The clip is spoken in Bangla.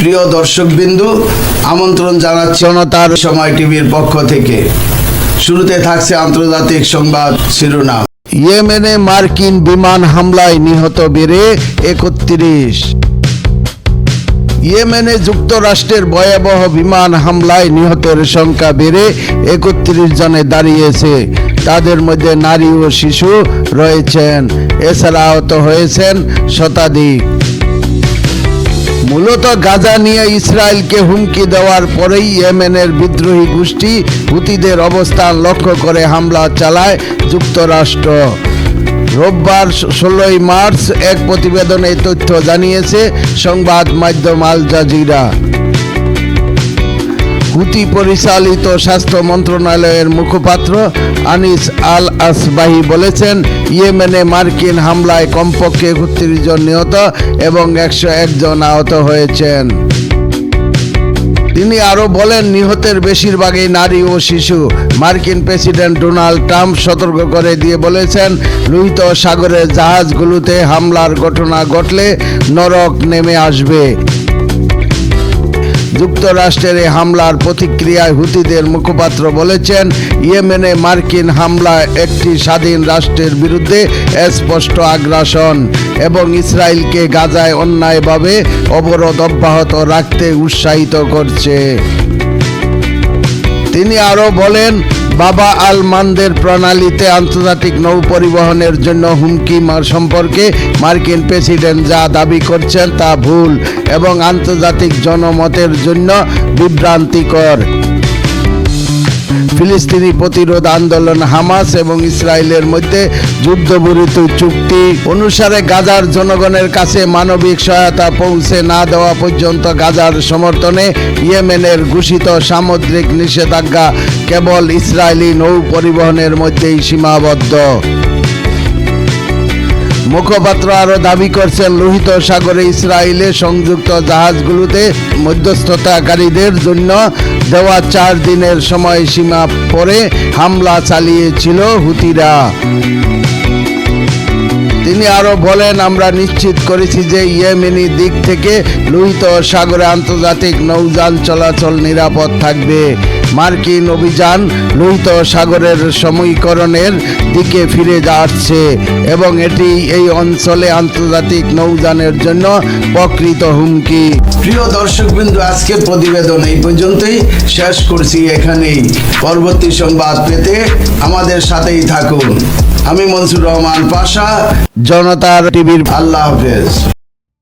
প্রিয় দর্শকবিন্দু, আমন্ত্রণ জানাচ্ছি জনতার সময় টিভির পক্ষ থেকে। শুরুতে থাকছে আন্তর্জাতিক সংবাদ শিরোনাম। ইয়েমেনে মার্কিন বিমান হামলায় নিহত বেড়ে একত্রিশ। ইয়েমেনে যুক্তরাষ্ট্রের ভয়াবহ বিমান হামলায় নিহতের সংখ্যা বেড়ে একত্রিশ জনে দাঁড়িয়েছে। তাদের মধ্যে নারী ও শিশু রয়েছেন। এছাড়া আহত হয়েছেন শতাধিক। মূলত গাজা নিয়ে ইসরায়েলকে হুমকি দেওয়ার পরেই ইয়েমেনের বিদ্রোহী গোষ্ঠী হুতিদের অবস্থান লক্ষ্য করে হামলা চালায় যুক্তরাষ্ট্র। রোববার ষোলোই মার্চ এক প্রতিবেদনে তথ্য জানিয়েছে সংবাদ মাধ্যম আল জাজিরা। হুতি পরিচালিত স্বাস্থ্য মন্ত্রণালয়ের মুখপাত্র আনিস আল আসবাহি বলেছেন, ইয়েমেনে মার্কিন হামলায় কমপক্ষে একত্রিশ জন নিহত এবং একশো একজন আহত হয়েছেন। তিনি আরও বলেন, নিহতের বেশিরভাগই নারী ও শিশু। মার্কিন প্রেসিডেন্ট ডোনাল্ড ট্রাম্প সতর্ক করে দিয়ে বলেছেন, লোহিত সাগরের জাহাজগুলোতে হামলার ঘটনা ঘটলে নরক নেমে আসবে। যুক্তরাষ্ট্রের এই হামলার প্রতিক্রিয়ায় হুতিদের মুখপাত্র বলেছেন, ইয়েমেনে মার্কিন হামলা একটি স্বাধীন রাষ্ট্রের বিরুদ্ধে স্পষ্ট আগ্রাসন এবং ইসরায়েলকে গাজায় অন্যায়ভাবে অবরোধ অব্যাহত রাখতে উৎসাহিত করছে। তিনি আরও বলেন বাবা আল মানদের প্রণালীতে আন্তর্জাতিক নৌ পরিবহনের জন্য হুমকি সম্পর্কে মার্কিন প্রেসিডেন্ট যা দাবি করছেন তা ভুল এবং আন্তর্জাতিক জনমতের জন্য বিভ্রান্তিকর। ফিলিস্তিনি প্রতিরোধ আন্দোলন হামাস এবং ইসরায়েলের মধ্যে যুদ্ধবিরত চুক্তি অনুসারে গাজার জনগণের কাছে মানবিক সহায়তা পৌঁছে না দেওয়া পর্যন্ত গাজার সমর্থনে ইয়েমেনের ঘোষিত সামুদ্রিক নিষেধাজ্ঞা কেবল ইসরায়েলি নৌ পরিবহনের মধ্যেই সীমাবদ্ধ। মুখপাত্র আরও দাবি করছেন, লোহিত সাগরে ইসরায়েলে সংযুক্ত জাহাজগুলোতে মধ্যস্থতাকারীদের জন্য দেওয়া চার দিনের সময়সীমা পরে হামলা চালিয়েছিল হুতিরা। তিনি আরও বলেন, আমরা নিশ্চিত করেছি যে ইয়েমেনি দিক থেকে লোহিত সাগরে আন্তর্জাতিক নৌযান চলাচল নিরাপদ থাকবে। মার্কিন অভিযান লোহিত সাগরের সমীকরণের দিকে ফিরে যাচ্ছে এবং এটি এই অঞ্চলে আন্তর্জাতিক নৌযানের জন্য প্রকৃত হুমকি। প্রিয় দর্শকবৃন্দ, আজকের প্রতিবেদন এই পর্যন্তই। শেষ করছি এখানেই। পরবর্তী সংবাদ পেতে আমাদের সাথেই থাকুন। আমি মনসুর রহমান পাশা জনতার টিভির আল্লাহ হাফেজ।